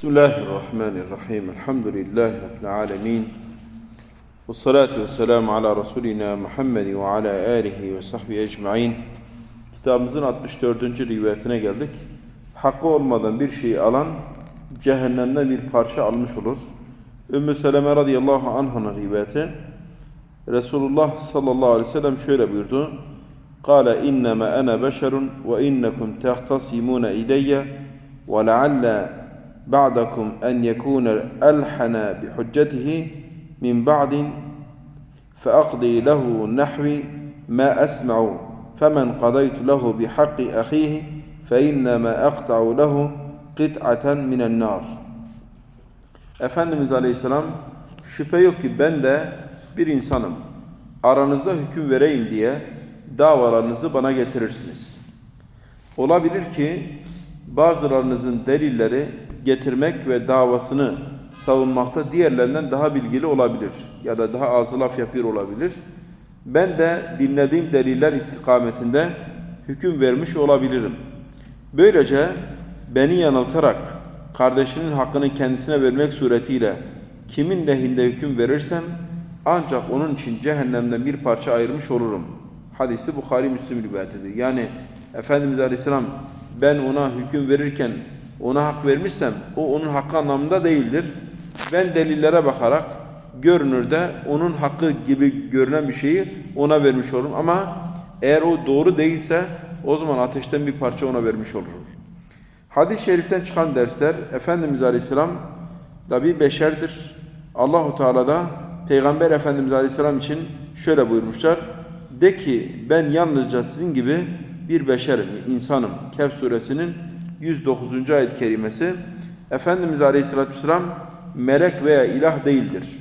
Bismillahirrahmanirrahim. Elhamdülillahi Rabbil alemin. Ve salatu ve selamu ala Resulina Muhammed ve ala alihi ve sahbihi ecma'in. Kitabımızın 64. rivayetine geldik. Hakkı olmadan bir şeyi alan cehennemden bir parça almış olur. Ümmü Seleme radıyallahu anh'ın rivayeti. Resulullah sallallahu aleyhi ve sellem şöyle buyurdu. قال إنما أنا بشر وإنكم تختصمون إلي ولعل ba'dakum en yekuna elhana bi hujjatihi min ba'din fa aqdi lehu nahvi ma esma'u femen qadaytu lehu bi haqqi ahihi fe innema aqta'u lehu kit'aten minen nar. Efendimiz Aleyhisselam şüphe yok ki ben de bir insanım. Aranızda hüküm vereyim diye davalarınızı bana getirirsiniz. Olabilir ki bazılarınızın delilleri getirmek ve davasını savunmakta diğerlerinden daha bilgili olabilir ya da daha az laf yapıyor olabilir. Ben de dinlediğim deliller istikametinde hüküm vermiş olabilirim. Böylece beni yanıltarak kardeşinin hakkını kendisine vermek suretiyle kimin lehinde hüküm verirsem ancak onun için cehennemden bir parça ayırmış olurum. Hadisi Bukhari Müslim rivayet ediyor. Yani Efendimiz Aleyhisselam ben ona hüküm verirken ona hak vermişsem o onun hakkı anlamında değildir. Ben delillere bakarak görünürde onun hakkı gibi görünen bir şeyi ona vermiş olurum. Ama eğer o doğru değilse o zaman ateşten bir parça ona vermiş olurum. Hadis-i şeriften çıkan dersler Efendimiz Aleyhisselam da bir beşerdir. Allahu Teala da Peygamber Efendimiz Aleyhisselam için şöyle buyurmuşlar. De ki ben yalnızca sizin gibi bir beşerim, insanım. Kehf suresinin 109. ayet-i kerimesi. Efendimiz Aleyhisselatü Vesselam melek veya ilah değildir.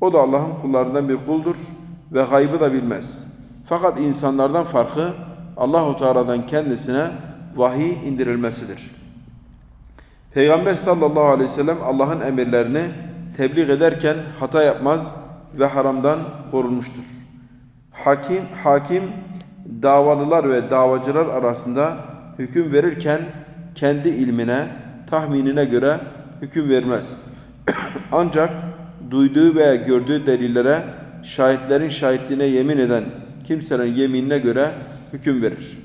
O da Allah'ın kullarından bir kuldur ve gaybı da bilmez. Fakat insanlardan farkı Allahu Teala'dan kendisine vahiy indirilmesidir. Peygamber sallallahu aleyhi ve sellem Allah'ın emirlerini tebliğ ederken hata yapmaz ve haramdan korunmuştur. Hakim, hakim davalılar ve davacılar arasında hüküm verirken kendi ilmine, tahminine göre hüküm vermez. Ancak duyduğu veya gördüğü delillere şahitlerin şahitliğine yemin eden kimsenin yeminine göre hüküm verir.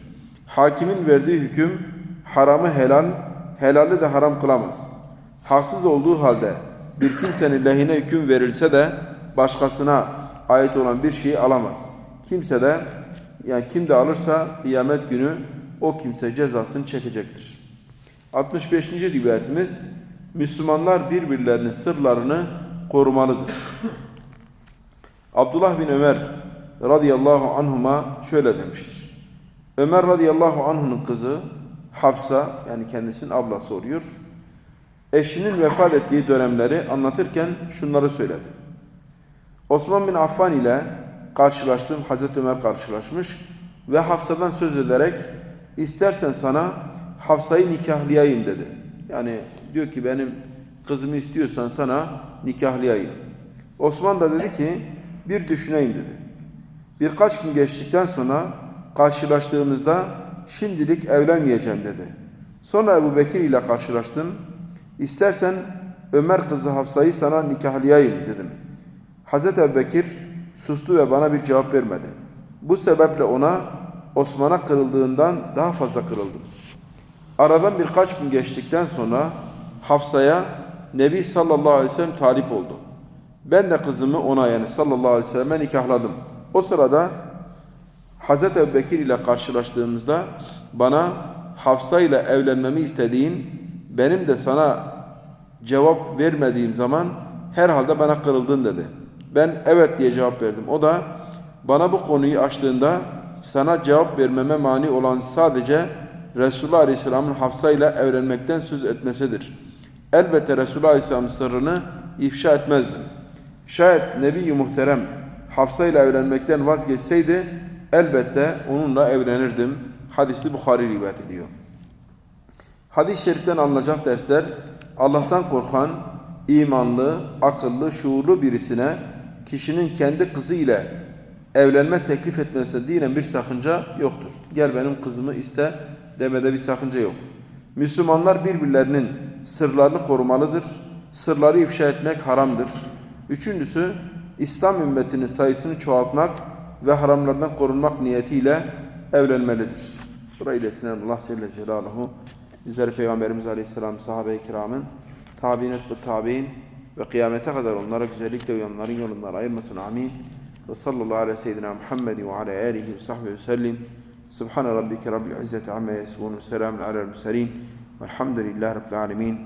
Hakimin verdiği hüküm haramı helal, helali de haram kılamaz. Haksız olduğu halde bir kimsenin lehine hüküm verilse de başkasına ait olan bir şeyi alamaz. Kimse de yani kim de alırsa kıyamet günü o kimse cezasını çekecektir. 65. rivayetimiz Müslümanlar birbirlerinin sırlarını korumalıdır. Abdullah bin Ömer radıyallahu anhuma şöyle demiştir. Ömer radıyallahu anh'unun kızı Hafsa yani kendisinin ablası oluyor. Eşinin vefat ettiği dönemleri anlatırken şunları söyledi. Osman bin Affan ile karşılaştım. Hazreti Ömer karşılaşmış ve Hafsa'dan söz ederek istersen sana Hafsa'yı nikahlayayım dedi. Yani diyor ki benim kızımı istiyorsan sana nikahlayayım. Osman da dedi ki bir düşüneyim dedi. Birkaç gün geçtikten sonra karşılaştığımızda şimdilik evlenmeyeceğim dedi. Sonra Ebu Bekir ile karşılaştım. İstersen Ömer kızı Hafsa'yı sana nikahlayayım dedim. Hazreti Ebu Bekir sustu ve bana bir cevap vermedi. Bu sebeple ona Osman'a kırıldığından daha fazla kırıldım. Aradan birkaç gün geçtikten sonra Hafsa'ya Nebi sallallahu aleyhi ve sellem talip oldu. Ben de kızımı ona yani sallallahu aleyhi ve selleme nikahladım. O sırada Hazreti Ebu Bekir ile karşılaştığımızda bana Hafsa ile evlenmemi istediğin benim de sana cevap vermediğim zaman herhalde bana kırıldın dedi. Ben evet diye cevap verdim. O da bana bu konuyu açtığında sana cevap vermeme mani olan sadece Resulullah Aleyhisselam'ın Hafsa ile evlenmekten söz etmesidir. Elbette Resulullah Aleyhisselam'ın sırrını ifşa etmezdim. Şayet Nebi-i Muhterem Hafsa ile evlenmekten vazgeçseydi elbette onunla evlenirdim. Hadisi Bukhari rivayet ediyor. Hadis-i şeriften alınacak dersler Allah'tan korkan, imanlı, akıllı, şuurlu birisine kişinin kendi kızı ile evlenme teklif etmesine dinen bir sakınca yoktur. Gel benim kızımı iste demede bir sakınca yok. Müslümanlar birbirlerinin sırlarını korumalıdır. Sırları ifşa etmek haramdır. Üçüncüsü, İslam ümmetinin sayısını çoğaltmak ve haramlardan korunmak niyetiyle evlenmelidir. Burayı iletilen Allah Celle Celaluhu bizleri Peygamberimiz Aleyhisselam sahabe-i kiramın tabi'in ve tabi'in ve kıyamete kadar onlara güzellikle uyanların yolundan ayırmasın. Amin. Ve sallallahu aleyhi ve seyyidina Muhammed ve ala alihi ve sahbihi ve sellim. سبحان ربك رب العزة عما يصفون وسلام على المرسلين والحمد لله رب العالمين